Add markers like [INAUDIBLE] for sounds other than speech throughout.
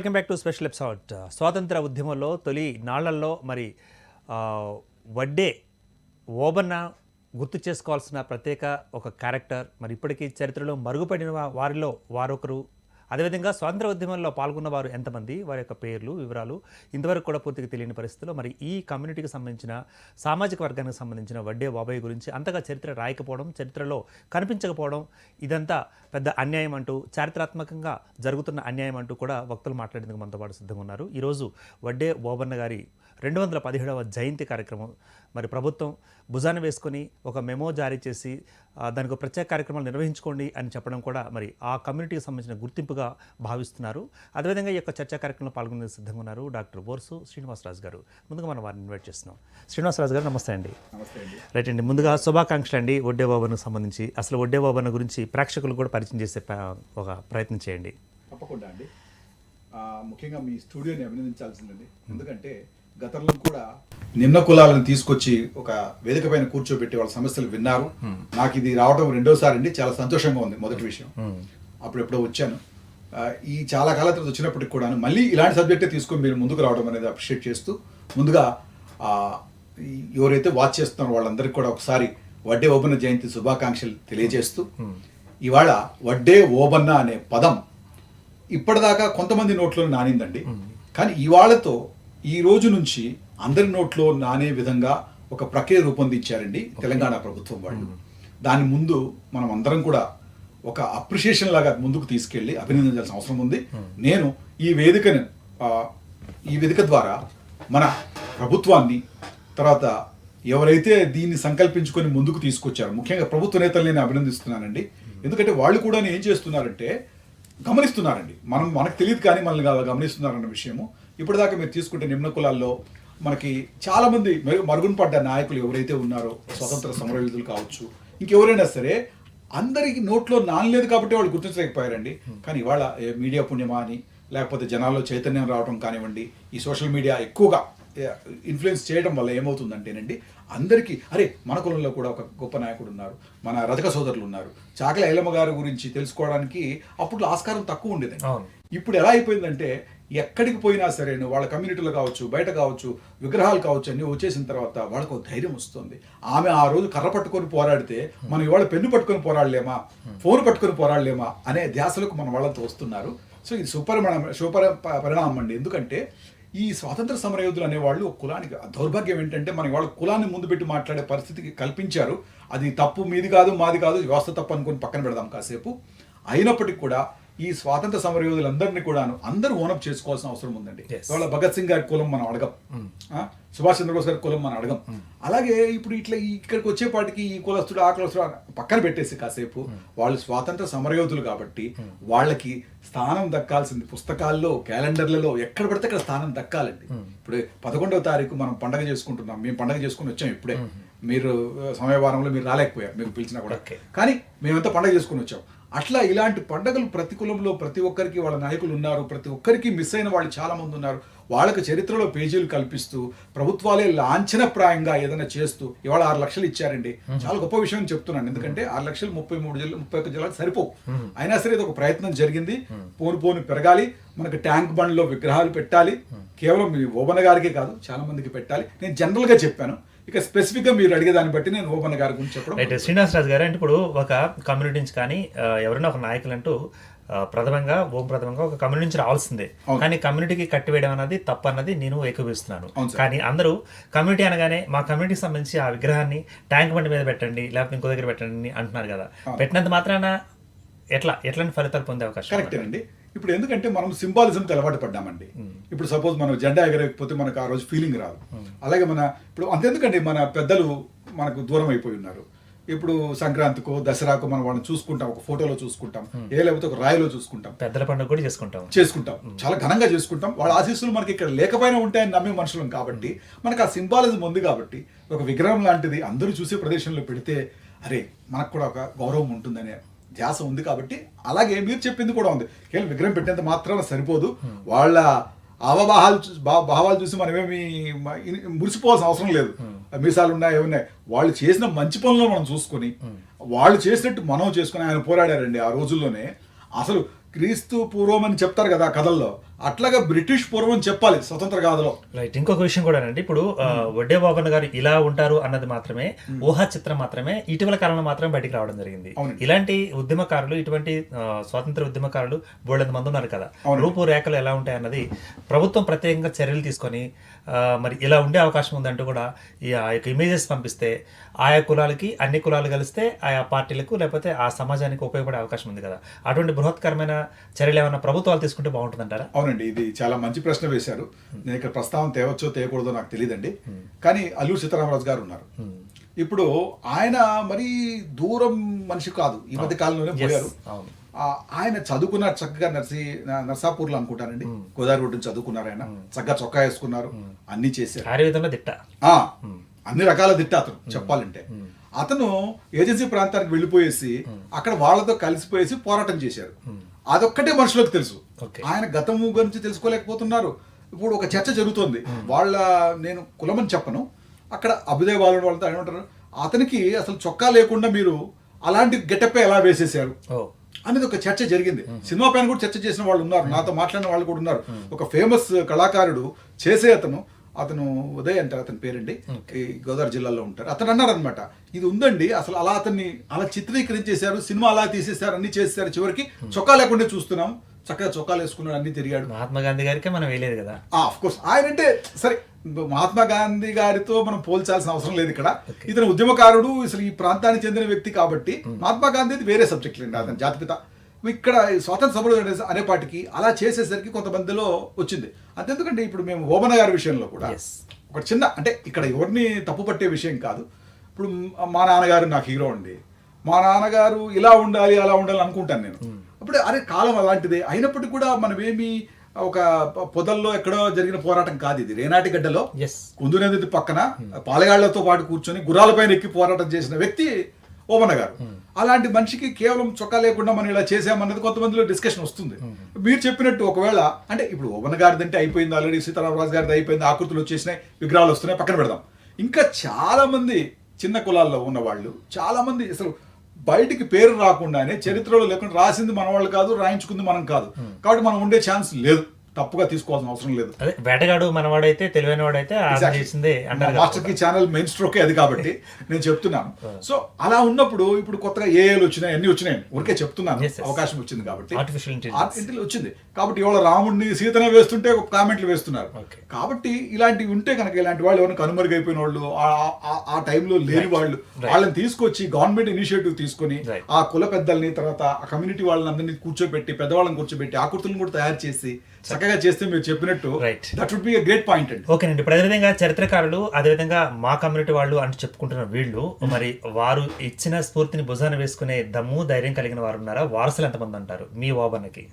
Welcome back to special episode స్వాతంత్ర ఉద్యమంలో తొలి నాళ్ళలో మరి వడ్డే ఓబన్న గుర్తు చేసుకోవాల్సిన ప్రత్యేక ఒక క్యారెక్టర్ మరి ఇప్పటికీ చరిత్రలో మరుగుపడిన వారిలో వారొకరు అదేవిధంగా స్వాతంత్ర ఉద్యమంలో పాల్గొన్న వారు ఎంతమంది? వారి యొక్క పేర్లు వివరాలు ఇంతవరకు కూడా పూర్తిగా తెలియని పరిస్థితుల్లో మరి ఈ కమ్యూనిటీకి సంబంధించిన సామాజిక వర్గానికి సంబంధించిన వడ్డే బాబాయ్ గురించి అంతగా చరిత్ర రాయకపోవడం చరిత్రలో కనిపించకపోవడం ఇదంతా పెద్ద అన్యాయం అంటూ చారిత్రాత్మకంగా జరుగుతున్న అన్యాయం అంటూ కూడా వక్తలు మాట్లాడేందుకు మనతో పాటు సిద్ధంగా ఉన్నారు. ఈరోజు వడ్డే బోబన్న గారి రెండు వందల పదిహేడవ జయంతి కార్యక్రమం. మరి ప్రభుత్వం భుజాన వేసుకొని ఒక మెమో జారీ చేసి దానికి ఒక ప్రత్యేక కార్యక్రమాలు నిర్వహించుకోండి అని చెప్పడం కూడా మరి ఆ కమ్యూనిటీకి సంబంధించిన గుర్తింపుగా భావిస్తున్నారు. అదేవిధంగా ఈ యొక్క చర్చా కార్యక్రమంలో పాల్గొనేందుకు సిద్ధంగా ఉన్నారు డాక్టర్ బోర్సు శ్రీనివాసరాజు గారు. ముందుగా మనం వారిని ఇన్వైట్ చేస్తున్నాం. శ్రీనివాసరాజు గారు నమస్తే అండి. రైట్ అండి ముందుగా శుభాకాంక్షలు అండి ఒడ్డే బాబాను సంబంధించి. అసలు ఒడ్డే బాబాను గురించి ప్రేక్షకులు కూడా పరిచయం చేసే ఒక ప్రయత్నం చేయండి. తప్పకుండా అండి. ముఖ్యంగా మీ స్టూడియోని అభినందించాల్సిందండి. ఎందుకంటే గతంలో కూడా నిమ్న కులాలను తీసుకొచ్చి ఒక వేదిక పైన కూర్చోబెట్టి వాళ్ళ సమస్యలు విన్నారు. నాకు ఇది రావడం రెండోసారి అండి. చాలా సంతోషంగా ఉంది మొదటి విషయం. అప్పుడు ఎప్పుడో వచ్చాను. ఈ చాలా కాలం తర్వాత వచ్చినప్పటికి కూడా మళ్ళీ ఇలాంటి సబ్జెక్టే తీసుకొని మీరు ముందుకు రావడం అనేది అప్రిషియేట్ చేస్తూ ముందుగా ఎవరైతే వాచ్ చేస్తున్నారో వాళ్ళందరికీ కూడా ఒకసారి వడ్డే ఓబన్న జయంతి శుభాకాంక్షలు తెలియజేస్తూ ఇవాళ వడ్డే ఓబన్న అనే పదం ఇప్పటిదాకా కొంతమంది నోట్లో నానిందండి. కానీ ఇవాళతో ఈ రోజు నుంచి అందరి నోట్లో నానే విధంగా ఒక ప్రక్రియ రూపొందించారండి తెలంగాణ ప్రభుత్వం వాళ్ళు. దాని ముందు మనం అందరం కూడా ఒక అప్రిషియేషన్ లాగా ముందుకు తీసుకెళ్ళి అభినందించాల్సిన అవసరం ఉంది. నేను ఈ వేదికను ఈ వేదిక ద్వారా మన ప్రభుత్వాన్ని తర్వాత ఎవరైతే దీన్ని సంకల్పించుకొని ముందుకు తీసుకొచ్చారో ముఖ్యంగా ప్రభుత్వ నేతలు నేను అభినందిస్తున్నానండి. ఎందుకంటే వాళ్ళు కూడా ఏం చేస్తున్నారంటే గమనిస్తున్నారండి. మనం మనకు తెలియదు కానీ మనల్ని గమనిస్తున్నారన్న విషయము. ఇప్పటిదాకా మీరు తీసుకుంటే నిమ్న కులాల్లో మనకి చాలా మంది మెరుగు మరుగున పడ్డ నాయకులు ఎవరైతే ఉన్నారో స్వతంత్ర సమరయోధులు కావచ్చు ఇంకెవరైనా సరే అందరికి నోట్లో నానలేదు కాబట్టి వాళ్ళు గుర్తించలేకపోయారండి. కానీ ఇవాళ మీడియా పుణ్యమా అని లేకపోతే జనాల్లో చైతన్యం రావడం కానివ్వండి ఈ సోషల్ మీడియా ఎక్కువగా ఇన్ఫ్లుయెన్స్ చేయడం వల్ల ఏమవుతుందంటేనండి అందరికీ అరే మన కులంలో కూడా ఒక గొప్ప నాయకుడు ఉన్నారు మన రజక సోదరులు ఉన్నారు. చాకల ఐలమ్మ గారి గురించి తెలుసుకోవడానికి అప్పుడు ఆస్కారం తక్కువ ఉండేది. ఇప్పుడు ఎలా అయిపోయిందంటే ఎక్కడికి పోయినా సరే వాళ్ళ కమ్యూనిటీలు కావచ్చు బయట కావచ్చు విగ్రహాలు కావచ్చు అన్ని వచ్చేసిన తర్వాత వాళ్ళకు ధైర్యం వస్తుంది. ఆమె ఆ రోజు కర్ర పట్టుకొని పోరాడితే మనం ఇవాళ పెన్ను పట్టుకొని పోరాడలేమా ఫోన్ పట్టుకొని పోరాడలేమా అనే ధ్యాసలకు మన వాళ్ళంతా వస్తున్నారు. సో ఇది సుపరిమాణం సూపర్ పరిణామం అండి. ఎందుకంటే ఈ స్వాతంత్ర సమరయోధులు అనేవాళ్ళు కులానికి దౌర్భాగ్యం ఏంటంటే మనం వాళ్ళ కులాన్ని ముందు పెట్టి మాట్లాడే పరిస్థితికి కల్పించారు. అది తప్పు మీది కాదు మాది కాదు వ్యవస్థ తప్పు అనుకుని పక్కన పెడదాం కాసేపు. అయినప్పటికీ కూడా ఈ స్వాతంత్ర సమరయోధులందరినీ కూడాను అందరూ ఓనప్ చేసుకోవాల్సిన అవసరం ఉందండి. ఇవాళ భగత్ సింగ్ గారి కులం మనం అడగం. ఆ, సుభాష్ చంద్రబోస్ గారి కులం మనం అడగం. అలాగే ఇప్పుడు ఇట్లా ఇక్కడికి వచ్చేపాటికి ఈ కులస్తుడు ఆ కులస్తుడు పక్కన పెట్టేసి కాసేపు వాళ్ళు స్వాతంత్ర సమరయోధులు కాబట్టి వాళ్ళకి స్థానం దక్కాల్సింది. పుస్తకాల్లో క్యాలెండర్లలో ఎక్కడ పడితే అక్కడ స్థానం దక్కాలండి. ఇప్పుడు పదకొండవ తారీఖు మనం పండగ చేసుకుంటున్నాం. మేము పండగ చేసుకుని వచ్చాం ఇప్పుడే. మీరు సమయవారంలో మీరు రాలేకపోయారు. మీకు పిలిచినా కూడా. కానీ మేమంతా పండగ చేసుకుని వచ్చాం. అట్లా ఇలాంటి పండగలు ప్రతి కులంలో ప్రతి ఒక్కరికి వాళ్ళ నాయకులు ఉన్నారు ప్రతి ఒక్కరికి మిస్ అయిన వాళ్ళు చాలా మంది ఉన్నారు. వాళ్ళకి చరిత్రలో పేజీలు కల్పిస్తూ ప్రభుత్వాలే లాంఛనప్రాయంగా ఏదైనా చేస్తూ ఇవాళ ఆరు లక్షలు ఇచ్చారండి. చాలా గొప్ప విషయం చెప్తున్నాను. ఎందుకంటే ఆరు లక్షలు ముప్పై మూడు జిల్లా ముప్పై ఒక్క జిల్లాలకు సరిపోవు. అయినా సరే ఇది ఒక ప్రయత్నం జరిగింది. పోను పోను పెరగాలి. మనకి ట్యాంక్ బండ్లో విగ్రహాలు పెట్టాలి. కేవలం మీ ఓబన్న గారికే కాదు చాలా మందికి పెట్టాలి. నేను జనరల్గా చెప్పాను. ఇక స్పెసిఫిక్గా మీరు అడిగే దాన్ని బట్టి నేను ఓబన్న గారి గురించి చెప్పడం రైట్ శ్రీనివాసరాజు గారు అంటే ఇప్పుడు ఒక కమ్యూనిటీ నుంచి కానీ ఎవరైనా ఒక నాయకులు అంటూ ఆ, ప్రథమంగా ఓం ప్రథమంగా ఒక కమ్యూనిటీ నుంచి రావాల్సిందే. కానీ కమ్యూనిటీకి కట్టివేయడం అన్నది తప్పు అన్నది నేను సార్. కానీ అందరూ కమ్యూనిటీ అనగానే మా కమ్యూనిటీకి సంబంధించి ఆ విగ్రహాన్ని ట్యాంక్ బండి మీద పెట్టండి లేకపోతే ఇంకో దగ్గర పెట్టండి అంటున్నారు కదా. పెట్టినంత మాత్రాన ఎట్లా? ఎట్లాంటి ఫలితాలు పొందే అవకాశం కరెక్టే అండి. ఇప్పుడు ఎందుకంటే మనం సింబాలిజం అలవాటు పడ్డామండి. ఇప్పుడు సపోజ్ మనం జెండా ఎగరకపోతే మనకు ఆ రోజు ఫీలింగ్ రాదు. అలాగే మన ఇప్పుడు అంతెందుకండి మన పెద్దలు మనకు దూరం అయిపోయి ఉన్నారు. ఇప్పుడు సంక్రాంతికో దసరాకో మనం వాళ్ళని చూసుకుంటాం ఒక ఫోటోలో చూసుకుంటాం ఏ లేకపోతే ఒక రాయిలో చూసుకుంటాం. పెద్దల పండుగ కూడా చేసుకుంటాం. చేసుకుంటాం. చాలా ఘనంగా చేసుకుంటాం. వాళ్ళ ఆశీస్సులు మనకి ఇక్కడ లేకపోయినా ఉంటాయని నమ్మే మనుషులం కాబట్టి మనకు ఆ సింబాలిజం ఉంది కాబట్టి ఒక విగ్రహం లాంటిది అందరూ చూసే ప్రదేశంలో పెడితే అరే మనకు కూడా ఒక గౌరవం ఉంటుందనే ధ్యాస ఉంది కాబట్టి అలాగే మీరు చెప్పింది కూడా ఉంది. కేవలం విగ్రహం పెట్టేంత మాత్రాన సరిపోదు. వాళ్ళ అవభావాలు భావాలు చూసి మనమేమి మురిసిపోవాల్సిన అవసరం లేదు. మీసాలు ఉన్నాయి ఏమున్నాయి వాళ్ళు చేసిన మంచి పనులను మనం చూసుకొని వాళ్ళు చేసినట్టు మనం చేసుకొని ఆయన పోరాడారండి ఆ రోజుల్లోనే. అసలు క్రీస్తు పూర్వం అని చెప్తారు కదా ఆ కథల్లో అట్లాగా బ్రిటిష్ పూర్వం చెప్పాలి స్వతంత్ర గాథలో. రైట్ ఇంకొక విషయం కూడా అండి ఇప్పుడు ఆ, వడ్డే బాబన్న గారు ఇలా ఉంటారు అన్నది మాత్రమే ఊహా చిత్రం మాత్రమే ఇటీవల కాలంలో మాత్రమే బయటికి రావడం జరిగింది. ఇలాంటి ఉద్యమకారులు ఇటువంటి స్వాతంత్ర ఉద్యమకారులు బోళ్ళంత మంది ఉన్నారు కదా. రూపురేఖలు ఎలా ఉంటాయి అన్నది ప్రభుత్వం ప్రత్యేకంగా చర్యలు తీసుకొని మరి ఇలా ఉండే అవకాశం ఉందంటూ కూడా ఈ ఆ యొక్క ఇమేజెస్ పంపిస్తే ఆయా కులాలకి అన్ని కులాలు కలిస్తే ఆయా పార్టీలకు లేకపోతే ఆ సమాజానికి ఉపయోగపడే అవకాశం ఉంది కదా. అటువంటి బృహత్కరమైన చర్యలు ఏమైనా ప్రభుత్వాలు తీసుకుంటే బాగుంటుందంటారా? అవునండి ఇది చాలా మంచి ప్రశ్న వేశారు. నేను ఇక్కడ ప్రస్తావన తేవచ్చో తేయకూడదో నాకు తెలియదండి కానీ అల్లూరు సీతారామరాజు గారు ఉన్నారు. ఇప్పుడు ఆయన మరీ దూరం మనిషి కాదు. ఈ మధ్య కాలంలోనే పోయారు. ఆయన చదువుకున్నారు చక్కగా నర్సీ నర్సాపూర్లో అనుకుంటానండి. గోదావరి రోడ్డు చదువుకున్నారు ఆయన. చక్కగా చొక్కా వేసుకున్నారు. అన్ని చేశారు. దిట్ట అన్ని రకాల దిట్ట అతను చెప్పాలంటే. అతను ఏజెన్సీ ప్రాంతానికి వెళ్ళిపోయేసి అక్కడ వాళ్ళతో కలిసిపోయేసి పోరాటం చేశారు. అదొక్కటే మనుషులకు తెలుసు. ఆయన గతము గురించి తెలుసుకోలేకపోతున్నారు. ఇప్పుడు ఒక చర్చ జరుగుతోంది. వాళ్ళ నేను కులమని చెప్పను. అక్కడ అభ్యుదయ వాళ్ళ వాళ్ళతో ఏమంటారు అతనికి అసలు చొక్కా లేకుండా మీరు అలాంటి గెటప్ ఎలా వేసేసారు అనేది ఒక చర్చ జరిగింది. సినిమా పైన కూడా చర్చ చేసిన వాళ్ళు ఉన్నారు. నాతో మాట్లాడిన వాళ్ళు కూడా ఉన్నారు. ఒక ఫేమస్ కళాకారుడు చేసే అతను అతను ఉదయ్ అంటారు అతని పేరండి. ఈ గోదావరి జిల్లాలో ఉంటారు. అతను అన్నారు అనమాట ఇది ఉందండి అసలు అలా అతన్ని అలా చిత్రీకరించేశారు సినిమా అలా తీసేశారు అన్ని చేసేసారు చివరికి చొక్కా లేకుండా చూస్తున్నాం. చక్కగా చొక్కాలు వేసుకున్నాడు అన్ని తిరిగాడు. మహాత్మా గాంధీ గారికే మనం వేయలేదు కదా? ఆఫ్ కోర్స్ ఆయన అంటే సరే మహాత్మా గాంధీ గారితో మనం పోల్చాల్సిన అవసరం లేదు ఇక్కడ. ఇతను ఉద్యమకారుడు అసలు ఈ ప్రాంతానికి చెందిన వ్యక్తి కాబట్టి మహాత్మా గాంధీ వేరే సబ్జెక్ట్ లేండి అతని జాతిపిత. ఇక్కడ స్వాతంత్ర సమరం అనే- అనే పాటికి అలా చేసేసరికి కొంతమందిలో వచ్చింది. అంతెందుకంటే ఇప్పుడు మేము ఓబన గారి విషయంలో కూడా. ఒక చిన్న అంటే ఇక్కడ ఎవరిని తప్పు పట్టే విషయం కాదు. ఇప్పుడు మా నాన్నగారు నాకు హీరో అండి. మా నాన్నగారు ఇలా ఉండాలి అలా ఉండాలి అనుకుంటాను నేను. అప్పుడు అరే కాలం అలాంటిదే. అయినప్పటికీ కూడా మనమేమి ఒక పొదల్లో ఎక్కడో జరిగిన పోరాటం కాదు ఇది. రేనాటి గడ్డలో కుందునది పక్కన పాలగాళ్ళతో పాటు కూర్చొని గుర్రాలపైన ఎక్కి పోరాటం చేసిన వ్యక్తి ఓమన్న గారు. అలాంటి మనిషికి కేవలం చొక్కా లేకుండా మనం ఇలా చేసామన్నది కొంతమందిలో డిస్కషన్ వస్తుంది. మీరు చెప్పినట్టు ఒకవేళ అంటే ఇప్పుడు ఓమన్న గారిది అంటే అయిపోయింది ఆల్రెడీ సీతారామరాజు గారిది అయిపోయింది ఆకృతులు వచ్చేసినాయి విగ్రహాలు వస్తున్నాయి పక్కన పెడదాం. ఇంకా చాలా మంది చిన్న కులాల్లో ఉన్న వాళ్ళు చాలా మంది అసలు బయటికి పేరు రాకుండానే చరిత్రలో లేకుండా రాసింది మన వాళ్ళు కాదు రాయించుకుంది మనం కాదు. కాబట్టి మనం ఉండే ఛాన్స్ లేదు. తప్పుగా తీసుకోవాల్సిన అవసరం లేదు అదే వేటగాడు మనవాడైతే తెలివైన వాడైతే. చేసిందే. మాస్టర్కి ఛానల్ మెయిన్ స్ట్రోక్ అది కాబట్టి నేను చెప్తున్నాను సో అలా ఉన్నప్పుడు ఇప్పుడు కొత్తగా ఏఏలు వచ్చినాయి అన్ని వచ్చినాయి ఊరికే చెప్తున్నాను. అవకాశం వచ్చింది కాబట్టి. Art intelligence వచ్చింది కాబట్టి ఇవాళ రాముడిని సీతనే వేస్తుంటే ఒక కామెంట్లు వేస్తున్నారు. కాబట్టి ఇలాంటివి ఉంటే కనుక ఇలాంటి వాళ్ళు ఎవరైనా కనుమరుగైపోయిన వాళ్ళు ఆ- టైంలో లేని వాళ్ళు వాళ్ళని తీసుకొచ్చి గవర్నమెంట్ ఇనిషియేటివ్ తీసుకొని. ఆ కుల పెద్దల్ని తర్వాత ఆ కమ్యూనిటీ వాళ్ళని అందరినీ కూర్చోబెట్టి పెద్దవాళ్ళని కూర్చోబెట్టి ఆకృతులను కూడా తయారు చేసి చక్కగా చేస్తే మీరు చెప్పినట్టు Right. That would be great point అండి. ఓకేనండి ఇప్పుడు అదేవిధంగా చరిత్రకారులు అదేవిధంగా మా కమ్యూనిటీ వాళ్ళు అంటూ చెప్పుకుంటున్న వీళ్ళు మరి వారు ఇచ్చిన స్ఫూర్తిని భుజాన వేసుకునే దమ్ము ధైర్యం కలిగిన వారు ఉన్నారా? వారసులు ఎంతమంది అంటారు? మీ ఓబన్నకి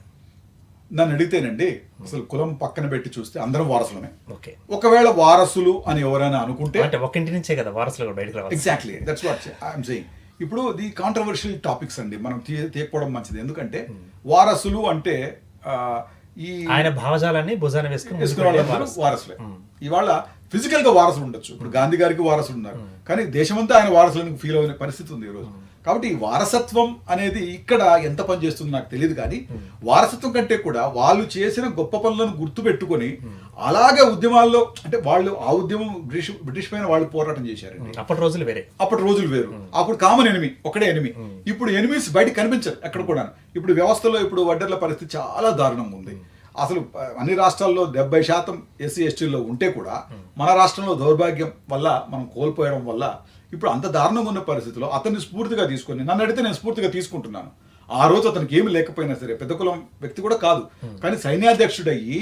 నన్ను అడిగితేనండి అసలు కులం పక్కన పెట్టి చూస్తే అందరం వారసులమే. ఓకే ఒకవేళ వారసులు అని ఎవరైనా అనుకుంటే అంటే ఒక్కింటి నుంచే కదా వారసులు బయటకు రావాలి exactly that's what I'm saying ఇప్పుడు ది కాంట్రవర్షియల్ టాపిక్స్ అండి మనం తీయకపోవడం మంచిది. ఎందుకంటే వారసులు అంటే ఈ ఆయన భావజాలాన్ని భుజాన వేసుకుని వారసులు. వారసులే ఇవాళ ఫిజికల్గా వారసులు ఉండొచ్చు. ఇప్పుడు గాంధీ గారికి వారసులు ఉన్నారు. కానీ దేశమంతా ఆయన వారసులను ఫీల్ అనే పరిస్థితి ఉంది ఈరోజు కాబట్టి ఈ వారసత్వం అనేది ఇక్కడ ఎంత పని చేస్తుందో నాకు తెలియదు కానీ వారసత్వం కంటే కూడా వాళ్ళు చేసిన గొప్ప పనులను గుర్తు పెట్టుకొని అలాగే ఉద్యమాల్లో అంటే వాళ్ళు ఆ ఉద్యమం బ్రిటిష్ బ్రిటిష్ పైన వాళ్ళు పోరాటం చేశారండి. అప్పటి రోజులు వేరే. అప్పటి రోజులు వేరు. అప్పుడు కామన్ ఎనిమి ఒకటే ఎనిమి ఇప్పుడు ఎనిమిస్ బయట కనిపించరు ఎక్కడ కూడా. ఇప్పుడు వ్యవస్థలో ఇప్పుడు వడ్డర్ల పరిస్థితి చాలా దారుణంగా ఉంది. అసలు అన్ని రాష్ట్రాల్లో డెబ్బై శాతం ఎస్సీ ఎస్టీలో ఉంటే కూడా మన రాష్ట్రంలో దౌర్భాగ్యం వల్ల మనం కోల్పోయడం వల్ల ఇప్పుడు అంత దారుణంగా ఉన్న పరిస్థితిలో అతన్ని స్ఫూర్తిగా తీసుకొని నన్ను అడిగితే నేను స్ఫూర్తిగా తీసుకుంటున్నాను. ఆ రోజు అతనికి ఏమి లేకపోయినా సరే పెద్ద కులం వ్యక్తి కూడా కాదు. కానీ సైన్యాధ్యక్షుడయ్యి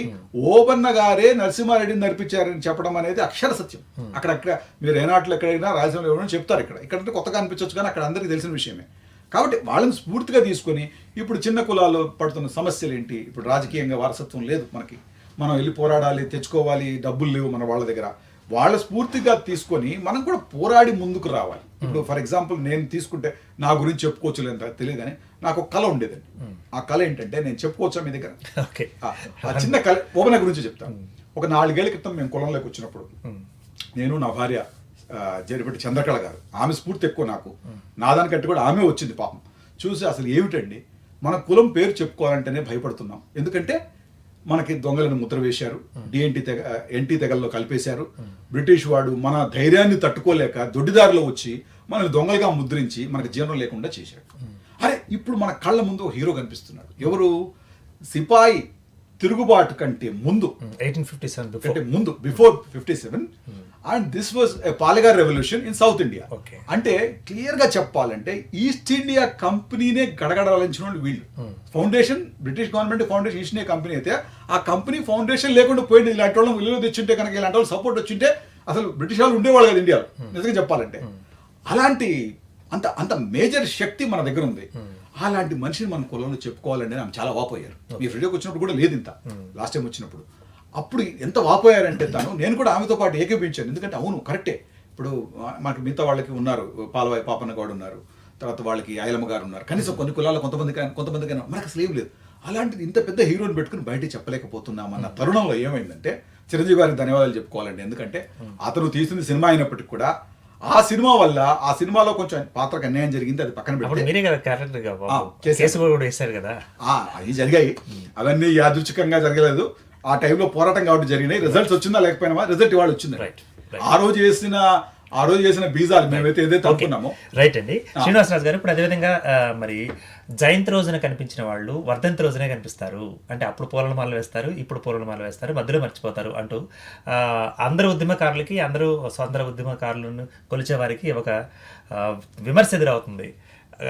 ఓబన్న గారే నరసింహారెడ్డిని నడిపించారని చెప్పడం అనేది అక్షర సత్యం. అక్కడక్కడ మీరు ఏనాట్లో ఎక్కడైనా రాజ్యంలో ఎవరైనా చెప్తారు ఇక్కడ. ఇక్కడ కొత్తగా అనిపించవచ్చు కానీ అక్కడ అందరికీ తెలిసిన విషయమే. కాబట్టి వాళ్ళని స్ఫూర్తిగా తీసుకొని ఇప్పుడు చిన్న కులాల్లో పడుతున్న సమస్యలు ఏంటి ఇప్పుడు రాజకీయంగా వారసత్వం లేదు మనకి. మనం వెళ్ళి పోరాడాలి తెచ్చుకోవాలి డబ్బులు లేవు మన వాళ్ళ దగ్గర. వాళ్ళ స్ఫూర్తిగా తీసుకొని మనం కూడా పోరాడి ముందుకు రావాలి. ఇప్పుడు ఫర్ ఎగ్జాంపుల్ నేను తీసుకుంటే నా గురించి చెప్పుకోవచ్చు లేదా తెలియదు కానీ నాకు ఒక కళ ఉండేదండి. ఆ కళ ఏంటంటే నేను చెప్పుకోవచ్చా మీ దగ్గర? ఆ చిన్న కళ ఓపెన గురించి చెప్తాను. ఒక నాలుగేళ్ళ క్రితం మేము కులంలోకి వచ్చినప్పుడు నేను నా భార్య ఆ, జరిపటి చంద్రకళ గారు. ఆమె స్ఫూర్తి ఎక్కువ నాకు. నా దానికంటే కూడా ఆమె వచ్చింది పాపం. చూసి అసలు ఏమిటండి? మన కులం పేరు చెప్పుకోవాలంటేనే భయపడుతున్నాం. ఎందుకంటే మనకి దొంగలను ముద్ర వేశారు. డిఎన్టీ తెగ ఎన్టీ తెగల్లో కలిపేశారు. బ్రిటిష్ వాడు మన ధైర్యాన్ని తట్టుకోలేక దొడ్డిదారిలో వచ్చి మనల్ని దొంగలుగా ముద్రించి మనకు జీవనం లేకుండా చేశాడు. అరే ఇప్పుడు మన కళ్ళ ముందు ఒక హీరో కనిపిస్తున్నాడు. ఎవరు? సిపాయి తిరుగుబాటు కంటే ముందు. ఎయిటీన్ ఫిఫ్టీ సెవెన్ అంటే ముందు before fifty seven and this was Poligar revolution in south India Okay. అంటే క్లియర్గా చెప్పాలంటే ఈస్ట్ ఇండియా కంపెనీనే గడగడాలించిన వాళ్ళు. వీళ్ళు foundation British government foundation East India company అయితే ఆ కంపెనీ ఫౌండేషన్ లేకుండా పోయింది. ఇలాంటి వాళ్ళు విలువ తెచ్చుంటే కనుక ఇలాంటి వాళ్ళు సపోర్ట్ వచ్చింటే అసలు బ్రిటిష్ వాళ్ళు ఉండేవాళ్ళు కదా ఇండియాలో నిజంగా చెప్పాలంటే. అలాంటి అంత అంత మేజర్ శక్తి మన దగ్గర ఉంది. అలాంటి మనిషిని మన కులంలో చెప్పుకోవాలంటే ఆమె చాలా వాపోయారు. మీ వీడియోకి వచ్చినప్పుడు కూడా లేదు ఇంత. లాస్ట్ టైం వచ్చినప్పుడు. అప్పుడు ఎంత వాపోయారంటే తను నేను కూడా ఆమెతో పాటు ఏకీపించాను ఎందుకంటే అవును కరెక్టే. ఇప్పుడు మనకి మిగతా వాళ్ళకి ఉన్నారు పాలవాయి పాపన్న గౌడ్ ఉన్నారు తర్వాత వాళ్ళకి ఐలమ్మ గారు ఉన్నారు. కనీసం కొన్ని కులాల్లో కొంతమందికి కొంతమందికి మనకు అసలు ఏం లేదు. అలాంటిది ఇంత పెద్ద హీరోని పెట్టుకుని బయట చెప్పలేకపోతున్నాం అన్న తరుణంలో ఏమైందంటే చిరంజీవి గారికి ధన్యవాదాలు చెప్పుకోవాలండి. ఎందుకంటే అతను తీసింది సినిమా అయినప్పటికీ కూడా ఆ సినిమా వల్ల ఆ సినిమాలో కొంచెం పాత్రకు అన్యాయం జరిగింది అది పక్కన. కేసు కూడా కదా. ఆ, అవి జరిగాయి. అవన్నీ యాదృచ్ఛికంగా జరగలేదు. ఆ టైంలో పోరాటం కాబట్టి జరిగినాయి. రిజల్ట్స్ వచ్చిందా లేకపోయినా రిజల్ట్ ఇవాళ వచ్చింది. Right. ఆ రోజు చేసిన ఆ రోజు చేసిన బీజాలు మేమైతే ఏదైతే అనుకున్నామో. రైట్ అండి. శ్రీనివాసరాజు గారు ఇప్పుడు అదేవిధంగా మరి జయంతి రోజున కనిపించిన వాళ్ళు వర్ధంతి రోజునే కనిపిస్తారు. అంటే అప్పుడు పూలల మాల వేస్తారు ఇప్పుడు పూలల మాల వేస్తారు మధ్యలో మర్చిపోతారు అంటూ ఆ, అందరు ఉద్యమకారులకి అందరూ స్వతంత్ర ఉద్యమకారులను కొలిచే వారికి ఒక విమర్శ ఎదురవుతుంది.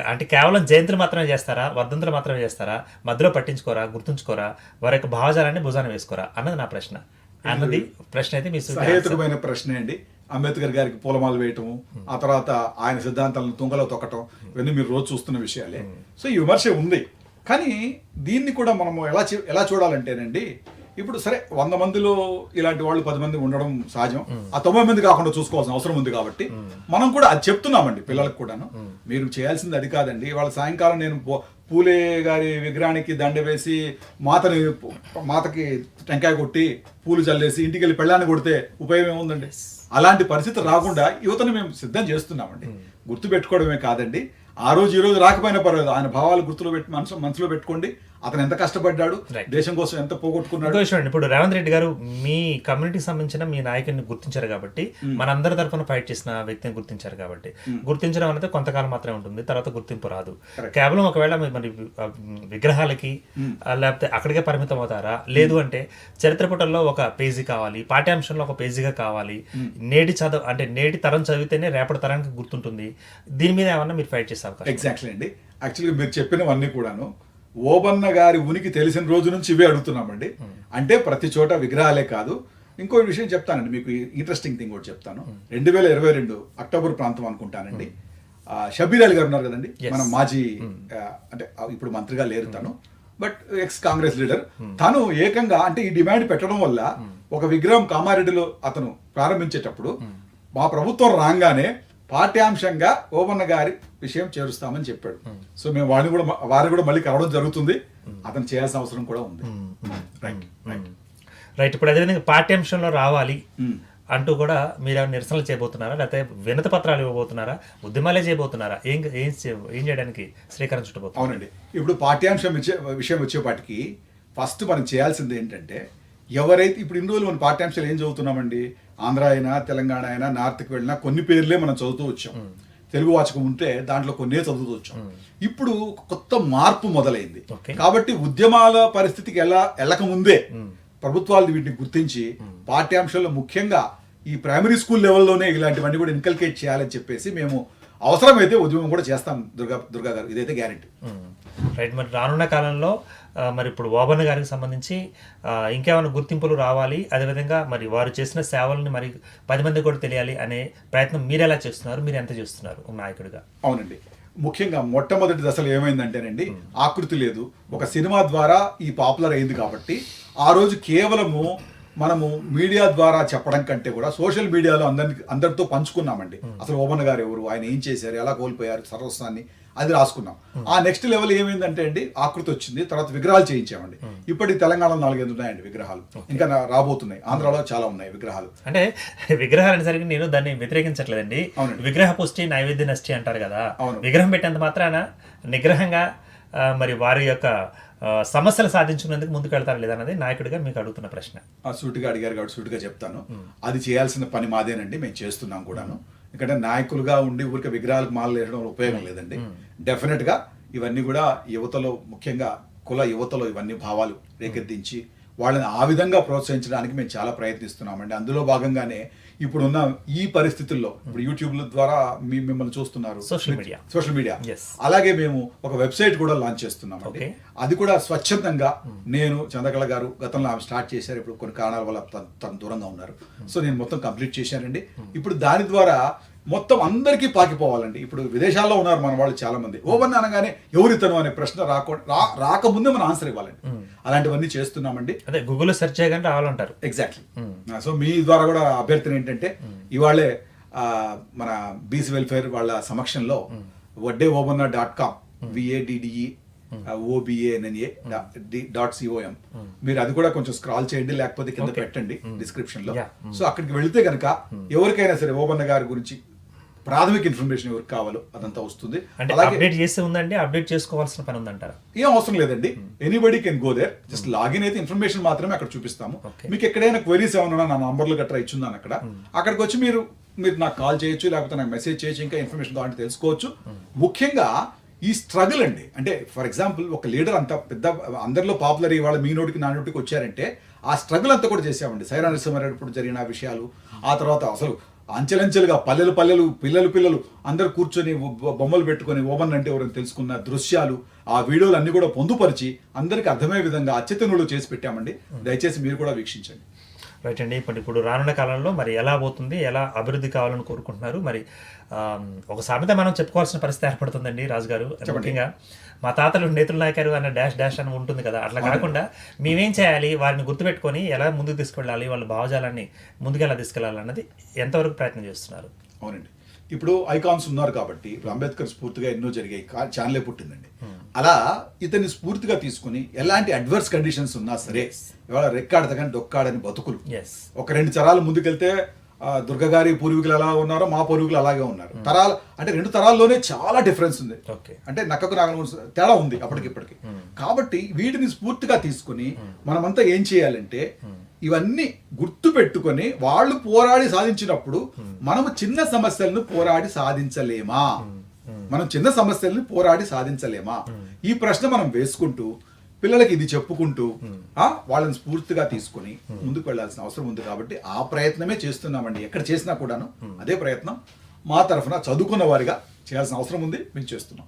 అంటే కేవలం జయంతులు మాత్రమే చేస్తారా? వర్ధంతులు మాత్రమే చేస్తారా? మధ్యలో పట్టించుకోరా? గుర్తుంచుకోరా? వారి యొక్క భావజాలాన్ని భుజాన వేసుకోరా? అన్నది నా ప్రశ్న. అన్నది ప్రశ్న అయితే మీ. సహేతుకమైన ప్రశ్నే అండి. అంబేద్కర్ గారికి పూలమాల వేయటము ఆ తర్వాత ఆయన సిద్ధాంతాలను తుంగలో తొక్కటం ఇవన్నీ మీరు రోజు చూస్తున్న విషయాలే. సో ఈ విమర్శ ఉంది. కానీ దీన్ని కూడా మనము ఎలా ఎలా చూడాలంటేనండి ఇప్పుడు సరే వంద మందిలో ఇలాంటి వాళ్ళు పది మంది ఉండడం సహజం. ఆ తొంభై మంది కాకుండా చూసుకోవాల్సిన అవసరం ఉంది కాబట్టి మనం కూడా అది చెప్తున్నామండి పిల్లలకు కూడాను. మీరు చేయాల్సింది అది కాదండి. వాళ్ళ సాయంకాలం నేను పూలే గారి విగ్రహానికి దండ వేసి మాతని మాతకి టెంకాయ కొట్టి పూలు చల్లేసి ఇంటికి వెళ్ళి పెళ్ళాన్ని కొడితే ఉపయోగం ఏముందండి? అలాంటి పరిస్థితి రాకుండా యువతను మేము సిద్ధం చేస్తున్నామండి. గుర్తు పెట్టుకోవడమే కాదండి. ఆ రోజు ఈ రోజు రాకపోయినా పర్వాలేదు. ఆయన భావాలు గుర్తులో పెట్టి మనసు మనసులో పెట్టుకోండి. అతను ఎంత కష్టపడ్డాడు. దేశం కోసం ఎంత పోగొట్టుకున్నాడు. విషయం ఇప్పుడు రేవంత్ రెడ్డి గారు మీ కమ్యూనిటీకి సంబంధించిన మీ నాయకుడిని గుర్తించారు కాబట్టి మనందరి తరఫున ఫైట్ చేసిన వ్యక్తిని గుర్తించారు కాబట్టి. గుర్తించడం అనేది కొంతకాలం మాత్రమే ఉంటుంది తర్వాత గుర్తింపు రాదు. కేవలం ఒకవేళ మీరు విగ్రహాలకి ఆ, లేకపోతే అక్కడికే పరిమితం అవుతారా? లేదు అంటే చరిత్ర పుటల్లో ఒక పేజీ కావాలి పాఠ్యాంశంలో ఒక పేజీగా కావాలి. నేటి చదువు అంటే నేటి తరం చదివితేనే రేపటి తరానికి గుర్తుంటుంది. దీని మీద ఏమన్నా మీరు ఫైట్ చేసే అవకాశం ఎగ్జాక్ట్లీ అండి. యాక్చువల్గా మీరు చెప్పినవన్నీ కూడాను. ఓబన్న గారి ఉనికి తెలిసిన రోజు నుంచి ఇవే అడుగుతున్నామండి. అంటే ప్రతి చోట విగ్రహాలే కాదు. ఇంకో విషయం చెప్తానండి మీకు ఇంట్రెస్టింగ్ థింగ్ కూడా చెప్తాను. రెండు వేల ఇరవై రెండు అక్టోబర్ ప్రాంతం అనుకుంటానండి. షబీర్ అలీ గారు ఉన్నారు కదండి. మన మాజీ అంటే ఇప్పుడు మంత్రిగా లేరు తను. But ex Congress leader. తను ఏకంగా అంటే ఈ డిమాండ్ పెట్టడం వల్ల ఒక విగ్రహం కామారెడ్డిలో అతను ప్రారంభించేటప్పుడు మా ప్రభుత్వం రాగానే పాఠ్యాంశంగా ఓబన్న గారి విషయం చేరుస్తామని చెప్పాడు. సో మేము వారిని కూడా వారిని కూడా మళ్ళీ కలవడం జరుగుతుంది. అతను చేయాల్సిన అవసరం కూడా ఉంది. రైట్ రైట్ రైట్ ఇప్పుడు అదేవిధంగా పాఠ్యాంశంలో రావాలి. అంటూ కూడా మీరు ఏమైనా నిరసనలు చేయబోతున్నారా? లేకపోతే వినతి పత్రాలు ఇవ్వబోతున్నారా? ఉద్యమాలే చేయబోతున్నారా? ఏం ఏం ఏం చేయడానికి శ్రీకారం చుట్టబోతున్నారు? అవునండి. ఇప్పుడు పాఠ్యాంశం విషయం వచ్చేపాటికి ఫస్ట్ మనం చేయాల్సింది ఏంటంటే ఎవరైతే ఇప్పుడు ఇన్ని రోజులు మనం పాఠ్యాంశాలు ఏం చదువుతున్నామండి? ఆంధ్ర అయినా తెలంగాణ అయినా నార్త్కి వెళ్ళినా కొన్ని పేర్లే మనం చదువుతూ వచ్చాం. తెలుగు వాచకం ఉంటే దాంట్లో కొన్నే చదువుతూ వచ్చాం. ఇప్పుడు కొత్త మార్పు మొదలైంది. కాబట్టి ఉద్యమాల పరిస్థితికి ఎలా వెళ్ళక ముందే ప్రభుత్వాలు వీటిని గుర్తించి పాఠ్యాంశాల్లో ముఖ్యంగా ఈ ప్రైమరీ స్కూల్ లెవెల్లోనే ఇలాంటివన్నీ కూడా ఇన్కల్కేట్ చేయాలని చెప్పేసి మేము అవసరమైతే ఉద్యమం కూడా చేస్తాం దుర్గా దుర్గా గారు ఇదైతే గ్యారెంటీ. రైట్ మరి రానున్న కాలంలో మరి ఇప్పుడు ఓబన్న గారికి సంబంధించి ఇంకేమైనా గుర్తింపులు రావాలి? అదేవిధంగా మరి వారు చేసిన సేవల్ని మరి పది మంది కూడా తెలియాలి అనే ప్రయత్నం మీరు ఎలా చేస్తున్నారు? మీరు ఎంత చేస్తున్నారు? నాయకుడిగా. అవునండి. ముఖ్యంగా మొట్టమొదటి దశలో ఏమైందంటేనండి ఆకృతి లేదు. ఒక సినిమా ద్వారా ఈ పాపులర్ అయింది కాబట్టి ఆ రోజు కేవలము మనము మీడియా ద్వారా చెప్పడం కంటే కూడా సోషల్ మీడియాలో అందరికి అందరితో పంచుకున్నామండి. అసలు ఓమన్ గారు ఎవరు ఆయన ఏం చేశారు ఎలా కోల్పోయారు సర్వస్వాన్ని అది రాసుకున్నాం. ఆ నెక్స్ట్ లెవెల్ ఏమైందంటే అండి ఆకృతి వచ్చింది తర్వాత విగ్రహాలు చేయించామండి. ఇప్పటికి తెలంగాణలో నాలుగైదు ఉన్నాయండి విగ్రహాలు. ఇంకా రాబోతున్నాయి. ఆంధ్రాలో చాలా ఉన్నాయి విగ్రహాలు. అంటే [LAUGHS] విగ్రహాలు అనేసరికి నేను దాన్ని వ్యతిరేకించట్లేదండి. విగ్రహ పుష్టి నైవేద్య నష్టి అంటారు కదా. అవును. విగ్రహం పెట్టేంత మాత్రాన నిగ్రహంగా మరి వారి యొక్క సమస్యలు సాధించుకునేందుకు ముందుకు వెళ్తారా లేదా అన్నది నాయకుడిగా మీకు అడుగుతున్న ప్రశ్న. సూటిగా అడిగారు కాబట్టి సూటిగా చెప్తాను. అది చేయాల్సిన పని మాదేనండి మేము చేస్తున్నాం కూడాను. ఎందుకంటే నాయకులుగా ఉండి ఊరికే విగ్రహాలకు మాలలు వేయడం ఉపయోగం లేదండి. డెఫినెట్గా ఇవన్నీ కూడా యువతలో ముఖ్యంగా కుల యువతలో ఇవన్నీ భావాలు రేకెత్తించి వాళ్ళని ఆ విధంగా ప్రోత్సహించడానికి మేము చాలా ప్రయత్నిస్తున్నామండి. అందులో భాగంగానే ఇప్పుడున్న ఈ పరిస్థితుల్లో ఇప్పుడు యూట్యూబ్ల ద్వారా మీ మిమ్మల్ని చూస్తున్నారు. Social media. Social media. అలాగే మేము ఒక వెబ్సైట్ కూడా లాంచ్ చేస్తున్నామండి. Okay. అది కూడా స్వచ్ఛందంగా నేను చంద్రకళ గారు గతంలో ఆమె స్టార్ట్ చేశారు. ఇప్పుడు కొన్ని కారణాల వల్ల తను- తను దూరంగా ఉన్నారు. సో నేను మొత్తం కంప్లీట్ చేశానండి. ఇప్పుడు దాని ద్వారా మొత్తం అందరికీ పాకిపోవాలండి. ఇప్పుడు విదేశాల్లో ఉన్నారు మన వాళ్ళు చాలా మంది ఓవన్ అనగానే ఎవరితను అనే ప్రశ్న రాకుండా రాకముందే మనం ఆన్సర్ ఇవ్వాలండి. అలాంటివన్నీ చేస్తున్నామండి. అదే గూగుల్లో సెర్చ్ చేయగానే రావాలంటారు. ఎగ్జాక్ట్లీ సో మీ ద్వారా కూడా అభ్యర్థన ఏంటంటే ఇవాళే మన బీసీ వెల్ఫేర్ వాళ్ళ సమక్షంలో Vadde Obanna dot com V A D D E O B A N N A dot C O M మీరు అది కూడా కొంచెం స్క్రాల్ చేయండి లేకపోతే కింద. పెట్టండి డిస్క్రిప్షన్లో. సో అక్కడికి వెళితే కనుక ఎవరికైనా సరే ఓబన్న గారి గురించి ప్రాథమిక ఇన్ఫర్మేషన్ ఎవరికి కావాలో అదంతా వస్తుంది. అంటే అలాగే అప్డేట్ చేస్తే ఉందండి అప్డేట్ చేసుకోవాల్సిన పని ఉందంటారా? ఏం అవసరం లేదండి. Anybody can go there just login అయితే ఇన్ఫర్మేషన్ మాత్రమే అక్కడ చూపిస్తాము. మీకు ఎక్కడైనా క్వరీస్ ఏమన్నా నా నంబర్లు గట్రా ఇచ్చున్నాను అక్కడ. అక్కడికి వచ్చి మీరు మీరు నాకు కాల్ చేయొచ్చు లేకపోతే నాకు మెసేజ్ చేయొచ్చు ఇంకా ఇన్ఫర్మేషన్ కావాలంటే తెలుసుకోవచ్చు. ముఖ్యంగా ఈ స్ట్రగుల్ అండి. అంటే ఫర్ ఎగ్జాంపుల్ ఒక లీడర్ అంత పెద్ద అందరిలో పాపులర్ ఇవాళ మీ నోటికి నా నోటికి వచ్చారంటే ఆ స్ట్రగుల్ అంతా కూడా చేసామండి సైరా నరసింహారెడ్డి ఇప్పుడు జరిగిన విషయాలు ఆ తర్వాత అసలు అంచెలంచెలుగా పల్లెలు పల్లెలు పిల్లలు పిల్లలు అందరు కూర్చొని బొమ్మలు పెట్టుకొని ఓమన్ అంటే ఎవరైనా తెలుసుకున్న దృశ్యాలు ఆ వీడియోలు అన్ని కూడా పొందుపరిచి అందరికి అర్థమయ్యే విధంగా అత్యతనులు చేసి పెట్టామండి. దయచేసి మీరు కూడా వీక్షించండి. రైట్ అండి ఇప్పుడు ఇప్పుడు రానున్న కాలంలో మరి ఎలా పోతుంది ఎలా అభివృద్ధి కావాలని కోరుకుంటున్నారు? మరి ఒక సామెత మనం చెప్పుకోవాల్సిన పరిస్థితి ఏర్పడుతుందండి రాజు గారు ముఖ్యంగా మా తాతలు నేతలు నాయకారు అన్న డాష్ డాష్ అని ఉంటుంది కదా అట్లా కాకుండా మేమేం చేయాలి వారిని గుర్తుపెట్టుకొని ఎలా ముందుకు తీసుకెళ్ళాలి వాళ్ళ భావజాలాన్ని ముందుకు ఎలా తీసుకెళ్ళాలి అన్నది ఎంతవరకు ప్రయత్నం చేస్తున్నారు? అవునండి. ఇప్పుడు ఐకాన్స్ ఉన్నారు కాబట్టి ఇప్పుడు అంబేద్కర్ స్ఫూర్తిగా ఎన్నో జరిగాయి ఛానలే పుట్టిందండి. అలా ఇతన్ని స్ఫూర్తిగా తీసుకుని ఎలాంటి అడ్వర్స్ కండిషన్స్ ఉన్నా సరే ఇవాళ రెక్కాడతగాని డొక్కాడని బతుకులు. ఒక రెండు తరాలు ముందుకెళ్తే ఆ, దుర్గ గారి పూర్వీకులు ఎలా ఉన్నారో మా పూర్వీకులు అలాగే ఉన్నారు. తరాలు అంటే రెండు తరాల్లోనే చాలా డిఫరెన్స్ ఉంది. ఓకే అంటే నక్కకు నాగ తేడా ఉంది అప్పటికి ఇప్పటికి కాబట్టి వీటిని స్ఫూర్తిగా తీసుకుని మనమంతా ఏం చేయాలంటే ఇవన్నీ గుర్తు పెట్టుకొని వాళ్ళు పోరాడి సాధించినప్పుడు మనము చిన్న సమస్యలను పోరాడి సాధించలేమా? మనం చిన్న సమస్యల్ని పోరాడి సాధించలేమా? ఈ ప్రశ్న మనం వేసుకుంటూ పిల్లలకి ఇది చెప్పుకుంటూ ఆ వాళ్ళని స్ఫూర్తిగా తీసుకొని ముందుకు వెళ్ళాల్సిన అవసరం ఉంది కాబట్టి ఆ ప్రయత్నమే చేస్తున్నామండి. ఎక్కడ చేసినా కూడాను అదే ప్రయత్నం మా తరఫున చదువుకున్న వారిగా చేయాల్సిన అవసరం ఉంది. మేము చేస్తున్నాం.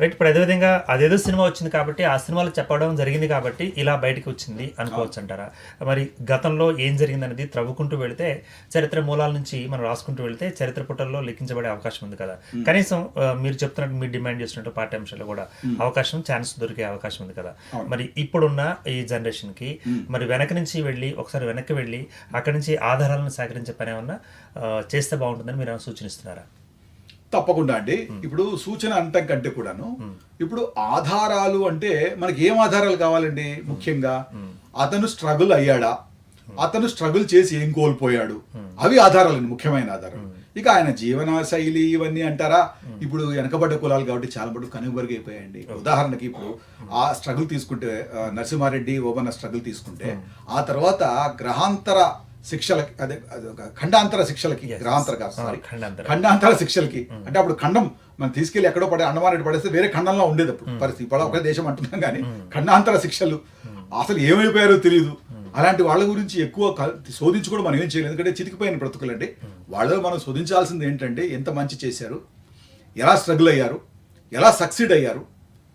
రైట్ ఇప్పుడు అదేవిధంగా అదేదో సినిమా వచ్చింది కాబట్టి ఆ సినిమాలో చెప్పడం జరిగింది కాబట్టి ఇలా బయటకు వచ్చింది అనుకోవచ్చు అంటారా? మరి గతంలో ఏం జరిగింది అనేది త్రవ్వుకుంటూ వెళితే చరిత్ర మూలాల నుంచి మనం రాసుకుంటూ వెళితే చరిత్ర పుటల్లో లెక్కించబడే అవకాశం ఉంది కదా. కనీసం మీరు చెప్తున్నట్టు మీరు డిమాండ్ చేస్తున్నట్టు పాఠ్యాంశాలు కూడా అవకాశం ఛాన్స్ దొరికే అవకాశం ఉంది కదా. మరి ఇప్పుడున్న ఈ జనరేషన్కి మరి వెనక నుంచి వెళ్ళి ఒకసారి వెనక్కి వెళ్ళి అక్కడి నుంచి ఆధారాలను సేకరించే పని ఏమన్నా చేస్తే బాగుంటుందని మీరు ఏమైనా సూచనిస్తున్నారా? తప్పకుండా అండి. ఇప్పుడు సూచన అంటం కంటే కూడాను ఇప్పుడు ఆధారాలు అంటే మనకి ఏం ఆధారాలు కావాలండి ముఖ్యంగా? అతను స్ట్రగుల్ అయ్యాడా? అతను స్ట్రగుల్ చేసి ఏం కోల్పోయాడు? అవి ఆధారాలండి ముఖ్యమైన ఆధారాలు. ఇక ఆయన జీవన శైలి ఇవన్నీ అంటారా? ఇప్పుడు వెనకబడ్డ కులాలు కాబట్టి చాలా మటుకు కనుమరుగైపోయాయండి. ఉదాహరణకి ఇప్పుడు ఆ స్ట్రగుల్ తీసుకుంటే నరసింహారెడ్డి ఓబన్న స్ట్రగుల్ తీసుకుంటే ఆ తర్వాత గ్రహాంతర శిక్షలకి అదే ఖండాంతర శిక్షలకి గ్రహాంతర కాదు సారీ. ఖండాంతర. శిక్షలకి. అంటే అప్పుడు ఖండం మనం తీసుకెళ్ళి ఎక్కడో పడే అండమాన్ పడేస్తే వేరే ఖండంలో ఉండేది అప్పుడు పరిస్థితి. ఇప్పుడు ఒకే దేశం అంటున్నాం కానీ ఖండాంతర శిక్షలు. అసలు ఏమైపోయారో తెలియదు అలాంటి వాళ్ళ గురించి ఎక్కువ శోధించి కూడా మనం ఏం చేయలేదు. ఎందుకంటే చితికిపోయిన బ్రతుకులండి. వాళ్ళలో మనం శోధించాల్సింది ఏంటంటే ఎంత మంచి చేశారు ఎలా స్ట్రగుల్ అయ్యారు ఎలా సక్సీడ్ అయ్యారు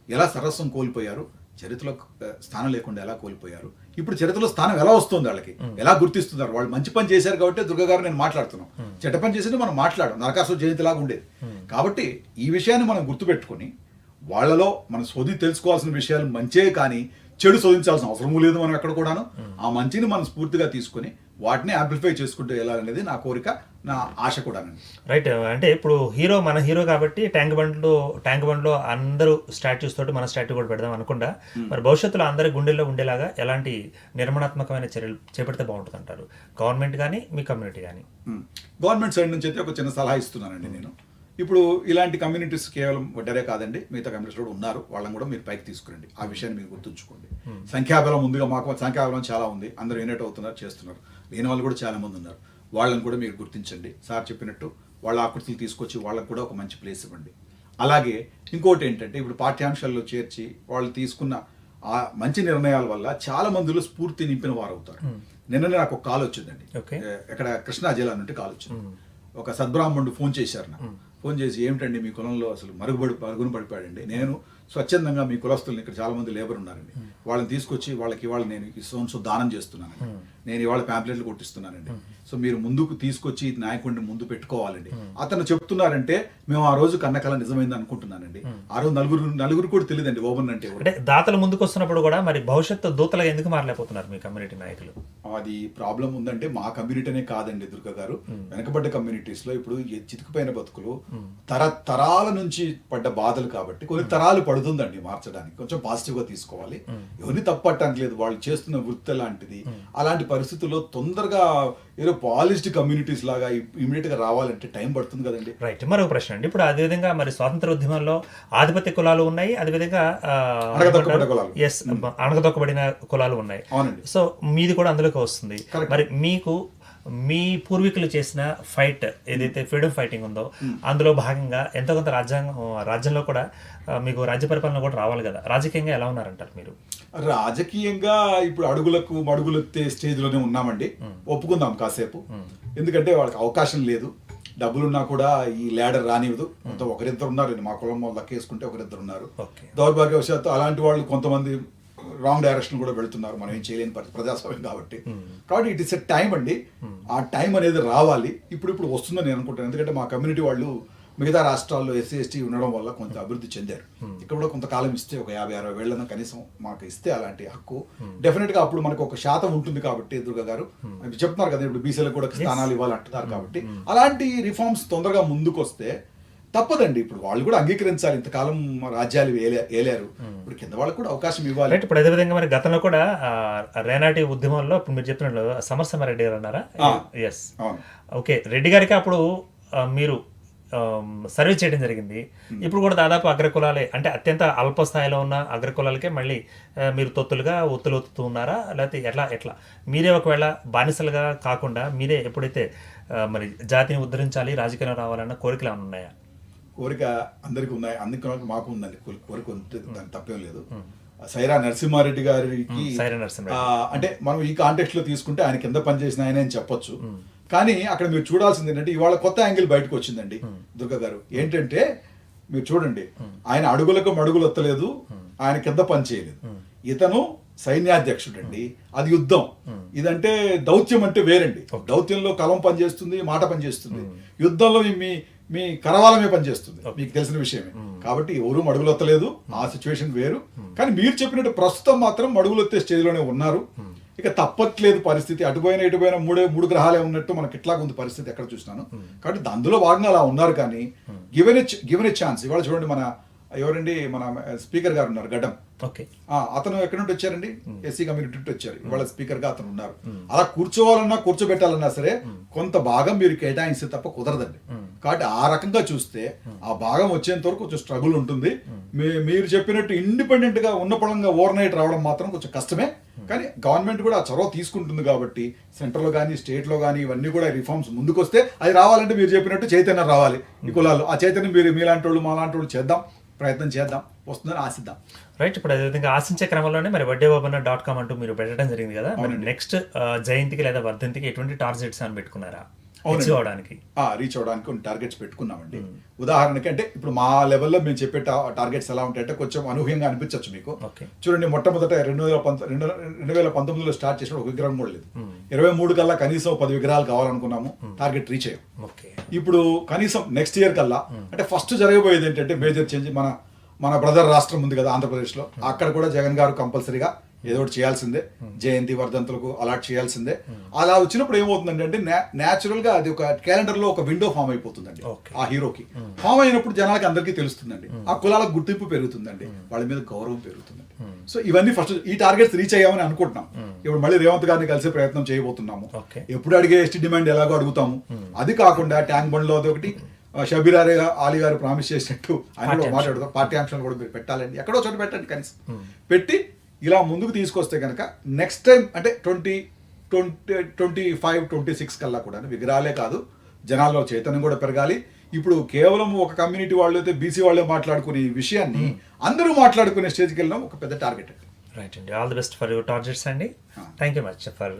ఎలా సరస్వం కోల్పోయారు చరిత్రలో స్థానం లేకుండా ఎలా కోల్పోయారు ఇప్పుడు చరిత్రలో స్థానం ఎలా వస్తుంది వాళ్ళకి? ఎలా గుర్తిస్తున్నారు? వాళ్ళు మంచి పని చేశారు కాబట్టి దుర్గ గారు నేను మాట్లాడుతున్నాం. చెడ్డ పని చేసింది మనం మాట్లాడం నరకాసు జయంతి లాగా ఉండేది కాబట్టి ఈ విషయాన్ని మనం గుర్తుపెట్టుకొని వాళ్ళలో మనం శోధి తెలుసుకోవాల్సిన విషయాలు మంచే కానీ చెడు శోధించాల్సిన అవసరం లేదు మనం ఎక్కడ కూడాను. ఆ మంచిని మనం స్ఫూర్తిగా తీసుకొని వాటిని యాంప్లిఫై చేసుకుంటూ వెళ్ళాలనేది నా కోరిక నా ఆశ కూడానండి రైట్ అంటే ఇప్పుడు హీరో మన హీరో కాబట్టి ట్యాంక్ బండ్లో ట్యాంక్ బండ్లో అందరూ స్టాట్యూస్ తోటి మన స్టాట్యూ కూడా పెడదాం అనుకుండా మరి భవిష్యత్తులో అందరి గుండెల్లో ఉండేలాగా ఎలాంటి నిర్మాణాత్మకమైన చర్యలు చేపడితే బాగుంటుంది అంటారు గవర్నమెంట్ కానీ మీ కమ్యూనిటీ కానీ గవర్నమెంట్ సైడ్ నుంచి అయితే ఒక చిన్న సలహా ఇస్తున్నానండి నేను. ఇప్పుడు ఇలాంటి కమ్యూనిటీస్ కేవలం వడ్డరే కాదండి మిగతా కమ్యూనిటీస్ కూడా ఉన్నారు. వాళ్ళని కూడా మీరు పైకి తీసుకురండి. ఆ విషయాన్ని మీరు గుర్తుంచుకోండి. సంఖ్యాబలం ముందుగా మాకు సంఖ్యాబలం చాలా ఉంది. అందరూ యూనిట్ అవుతున్నారు చేస్తున్నారు. లేని వాళ్ళు కూడా చాలా మంది ఉన్నారు. వాళ్ళని కూడా మీరు గుర్తించండి. సార్ చెప్పినట్టు వాళ్ళ ఆకృతులు తీసుకొచ్చి వాళ్ళకి కూడా ఒక మంచి ప్లేస్ ఇవ్వండి. అలాగే ఇంకోటి ఏంటంటే ఇప్పుడు పాఠ్యాంశాల్లో చేర్చి వాళ్ళు తీసుకున్న ఆ మంచి నిర్ణయాల వల్ల చాలా మందిలో స్ఫూర్తి నింపిన వారు అవుతారు నిన్ననే నాకు ఒక కాల్ వచ్చిందండి. ఎక్కడ కృష్ణా జిల్లా నుండి కాల్ వచ్చింది. ఒక సద్బ్రాహ్మణుడు ఫోన్ చేశారు నాకు. ఫోన్ చేసి ఏమిటండి మీ కులంలో అసలు మరుగుబడి మరుగున పడిపోయాడండి? నేను స్వచ్ఛందంగా మీ కులస్తుల్ని ఇక్కడ చాలా మంది లేబర్ ఉన్నారండి. వాళ్ళని తీసుకొచ్చి వాళ్ళకి ఇవాళ నేను ఈ సోన్సు దానం చేస్తున్నానండి. నేను ఇవాళ ప్యాంప్లెట్లు కొట్టిస్తున్నానండి. సో మీరు ముందుకు తీసుకొచ్చి నాయకుడిని ముందు పెట్టుకోవాలండి. అతను చెప్తున్నారంటే మేము ఆ రోజు కన్నకల నిజమైంది అనుకుంటున్నానండి. ఆ రోజు నలుగురు నలుగురు కూడా తెలియదండి ఓబన్ అంటే. అంటే దాతలు ముందుకు వస్తున్నప్పుడు కూడా మరి భవిష్యత్తు దూతలుగా ఎందుకు మారలేకపోతున్నారు మీ కమ్యూనిటీ నాయకులు? అది ప్రాబ్లం ఉందంటే మా కమ్యూనిటీనే కాదండి దుర్గ గారు. వెనకబడ్డ కమ్యూనిటీస్లో ఇప్పుడు చితికిపోయిన బతుకులు తరతరాల నుంచి పడ్డ బాధలు కాబట్టి కొన్ని తరాలు పడుతుందండి మార్చడానికి. కొంచెం పాజిటివ్గా తీసుకోవాలి. ఎవరిని తప్పట్టడానికి లేదు. వాళ్ళు చేస్తున్న వృత్తి లాంటిది. అలాంటి పరిస్థితుల్లో తొందరగా ఏదో పాలిస్డ్ కమ్యూనిటీస్ లాగా ఇమీడియట్గా రావాలంటే టైం పడుతుంది కదండి. రైట్ మరొక ప్రశ్న అండి. ఇప్పుడు అదేవిధంగా మరి స్వాతంత్ర ఉద్యమంలో ఆధిపత్య కులాలు ఉన్నాయి అణగదొక్కబడ్డ కులాలు. ఎస్ అణగదొక్కబడిన కులాలు ఉన్నాయి. అవునండి. సో మీది కూడా అందులోకి వస్తుంది. మరి మీకు మీ పూర్వీకులు చేసిన ఫైట్ ఏదైతే ఫ్రీడమ్ ఫైటింగ్ ఉందో అందులో భాగంగా ఎంతో కొంత రాజ్యాంగం రాజ్యంలో కూడా మీకు రాజ్య పరిపాలన కూడా రావాలి కదా. రాజకీయంగా ఎలా ఉన్నారంటారు మీరు? రాజకీయంగా ఇప్పుడు అడుగులకు మడుగులెత్తే స్టేజ్లోనే ఉన్నామండి ఒప్పుకుందాం కాసేపు. ఎందుకంటే వాళ్ళకి అవకాశం లేదు. డబ్బులున్నా కూడా ఈ ల్యాడర్ రానివ్వదు. కొంత ఒకరిద్దరు ఉన్నారు. మా కులం వాళ్ళు లెక్కేసుకుంటే ఒకరిద్దరు ఉన్నారు. దౌర్భాగ్యవశాత్తు అలాంటి వాళ్ళు కొంతమంది రాంగ్ డైరెక్షన్ కూడా వెళ్తున్నారు. మనం ఏం చేయలేని పరిస్థితి ప్రజాస్వామ్యం కాబట్టి. కాబట్టి ఇట్ ఇస్ ఎ టైం అండి. ఆ టైం అనేది రావాలి. ఇప్పుడు ఇప్పుడు వస్తుందని నేను అనుకుంటాను ఎందుకంటే మా కమ్యూనిటీ వాళ్ళు మిగతా రాష్ట్రాల్లో ఎస్సీ ఎస్టీ ఉండడం వల్ల కొంత అభివృద్ధి చెందారు. ఇక్కడ కూడా కొంతకాలం ఇస్తే ఒక యాభై అరవై వేళ్ళన కనీసం మాకు ఇస్తే అలాంటి హక్కు. డెఫినెట్గా అప్పుడు మనకు ఒక శాతం ఉంటుంది కాబట్టి దుర్గా గారు. అవి చెప్తున్నారు కదా ఇప్పుడు బీసీలకు కూడా స్థానాలు ఇవ్వాలంటున్నారు కాబట్టి. అలాంటి రిఫార్మ్స్ తొందరగా ముందుకు వస్తే తప్పదండి. ఇప్పుడు వాళ్ళు కూడా అంగీకరించాలి. ఇంతకాలం రాజ్యాలు ఏలే- ఏలారు. ఇప్పుడు కింద వాళ్ళకి కూడా అవకాశం ఇవ్వాలి. ఇప్పుడు అదేవిధంగా మరి గతంలో కూడా రేనాటి ఉద్యమంలో ఇప్పుడు మీరు చెప్పినట్లు సమరసింహారెడ్డి గారు అన్నారా. ఎస్ ఓకే రెడ్డి గారికి అప్పుడు మీరు సర్వీస్ చేయడం జరిగింది. ఇప్పుడు కూడా దాదాపు అగ్రకులాలే అంటే అత్యంత అల్ప స్థాయిలో ఉన్న అగ్రకులాలకే మళ్ళీ మీరు తొత్తులుగా ఒత్తులు ఒత్తుతూ ఉన్నారా? లేకపోతే ఎట్లా ఎట్లా? మీరే ఒకవేళ బానిసలుగా కాకుండా మీరే ఎప్పుడైతే మరి జాతిని ఉద్ధరించాలి రాజకీయంలో రావాలన్న కోరికలు ఏమైనా ఉన్నాయా? కోరిక అందరికి ఉన్నాయి. అందరికి మాకు ఉందండి. కోరి- కోరిక దానికి తప్పేం లేదు. సైరా నరసింహారెడ్డి గారికి అంటే మనం ఈ కాంటెక్స్ట్లో తీసుకుంటే ఆయన కింద పనిచేసిన ఆయన అని చెప్పొచ్చు. కానీ అక్కడ మీరు చూడాల్సింది ఏంటంటే ఇవాళ కొత్త యాంగిల్ బయటకు వచ్చిందండి దుర్గ గారు. ఏంటంటే మీరు చూడండి ఆయన అడుగులకు మడుగులు ఎత్తలేదు ఆయన కింద పని చేయలేదు. ఇతను సైన్యాధ్యక్షుడు అండి అది యుద్ధం. ఇదంటే దౌత్యం అంటే వేరండి. దౌత్యంలో కలం పనిచేస్తుంది మాట పనిచేస్తుంది. యుద్ధంలో మీ- మీ మీ కరవాలమే పనిచేస్తుంది. మీకు తెలిసిన విషయమే. కాబట్టి ఎవరు మడుగులొత్తలేదు ఆ సిచ్యువేషన్ వేరు. కానీ మీరు చెప్పినట్టు ప్రస్తుతం మాత్రం మడుగులొత్తే స్టేజ్లోనే ఉన్నారు. ఇక తప్పట్లేదు పరిస్థితి. అటుపోయిన ఇటుపోయిన మూడే మూడు గ్రహాలే ఉన్నట్టు మనకి ఇట్లాగా ఉంది పరిస్థితి ఎక్కడ చూసినాను. కాబట్టి అందులో భాగంగా అలా ఉన్నారు కానీ given a given a chance ఇవాళ చూడండి మన ఎవరండి? మన స్పీకర్ గారు ఉన్నారు గడ్డం. ఓకే. అతను ఎక్కడి నుండి వచ్చారండి? ఎస్సీ కమ్యూనిటీ నుండి వచ్చారు. ఇవాళ స్పీకర్గా అతను ఉన్నారు. అలా కూర్చోవాలన్నా కూర్చోబెట్టాలన్నా సరే కొంత భాగం మీరు కేటాయిస్తే తప్ప కుదరదండి. కాబట్టి ఆ రకంగా చూస్తే ఆ భాగం వచ్చేంత వరకు కొంచెం స్ట్రగుల్ ఉంటుంది. మీ- మీరు చెప్పినట్టు ఇండిపెండెంట్గా ఉన్న పడంగా ఓవర్ నైట్ రావడం మాత్రం కొంచెం కష్టమే. కానీ గవర్నమెంట్ కూడా ఆ చొరవ తీసుకుంటుంది కాబట్టి సెంటర్లో కానీ స్టేట్లో కానీ ఇవన్నీ కూడా రిఫార్మ్స్ ముందుకు వస్తే అది రావాలంటే మీరు చెప్పినట్టు చైతన్యం రావాలి. ఈ కులాల్లో ఆ చైతన్యం మీరు మీలాంటి వాళ్ళు మాలాంటి వాళ్ళు చేద్దాం. ప్రయత్నం చేద్దాం వస్తుందని ఆశిద్దాం. రైట్ ఇప్పుడు అదేవిధంగా ఆశించే క్రమంలోనే మరి వడ్డే బాబన్న డాట్ కామ్ అంటూ మీరు పెట్టడం జరిగింది కదా. మరి నెక్స్ట్ జయంతికి లేదా వర్ధంతికి ఎటువంటి టార్గెట్స్ అని పెట్టుకున్నారా? అవడానికి రీచ్ అవడానికి కొన్ని టార్గెట్స్ పెట్టుకున్నామండి. ఉదాహరణకి అంటే ఇప్పుడు మా లెవెల్లో మేము చెప్పే టార్గెట్స్ ఎలా ఉంటాయంటే కొంచెం అనూహ్యంగా అనిపించవచ్చు మీకు. చూడండి మొట్టమొదట రెండు వేల పంత రెండు వేల పంతొమ్మిదిలో స్టార్ట్ చేసిన ఒక విగ్రహం కూడా లేదు. ఇరవై మూడు కల్లా కనీసం పది విగ్రహాలు కావాలనుకున్నాము. టార్గెట్ రీచ్ అయ్యాం. ఇప్పుడు కనీసం నెక్స్ట్ ఇయర్ కల్లా అంటే ఫస్ట్ జరగబోయేది ఏంటంటే మేజర్ చేంజ్ మన మన బ్రదర్ రాష్ట్రం ఉంది కదా ఆంధ్రప్రదేశ్లో. అక్కడ కూడా జగన్ గారు కంపల్సరీగా ఏదో ఒకటి చేయాల్సిందే. జయంతి వర్ధంతులకు అలాట్ చేయాల్సిందే. అలా వచ్చినప్పుడు ఏమవుతుందండి అంటే న్యాచురల్గా అది ఒక క్యాలెండర్లో ఒక విండో ఫామ్ అయిపోతుందండి. ఆ హీరోకి. ఫామ్ అయినప్పుడు జనాలకి అందరికీ తెలుస్తుందండి. ఆ కులాలకు గుర్తింపు పెరుగుతుందండి. వాళ్ళ మీద గౌరవం పెరుగుతుందండి. సో ఇవన్నీ ఫస్ట్ ఈ టార్గెట్స్ రీచ్ అయ్యామని అనుకుంటున్నాం. ఇప్పుడు మళ్ళీ రేవంత్ గారిని కలిసే ప్రయత్నం చేయబోతున్నాము. ఎప్పుడు అడిగే ఎస్టీ డిమాండ్ ఎలాగో అడుగుతాము. అది కాకుండా ట్యాంక్ బండ్లో ఒకటి షబీర్ గా- ఆలీ గారు ప్రామిస్ చేసినట్టు ఆయన. కూడా మాట్లాడదాం పాఠ్యాంశాలు కూడా మీరు పెట్టాలండి. ఎక్కడో చోట పెట్టండి కనీసం. పెట్టి ఇలా ముందుకు తీసుకొస్తే కనుక నెక్స్ట్ టైం అంటే twenty twenty twenty five twenty six కల్లా కూడా విగ్రహాలే కాదు జనాల్లో చైతన్యం కూడా పెరగాలి. ఇప్పుడు కేవలం ఒక కమ్యూనిటీ వాళ్ళు అయితే బీసీ వాళ్ళే మాట్లాడుకునే విషయాన్ని అందరూ మాట్లాడుకునే స్టేజ్కి వెళ్ళడం ఒక పెద్ద టార్గెట్ రైట్ అండి. All the best for your targets అండి. Thank you much for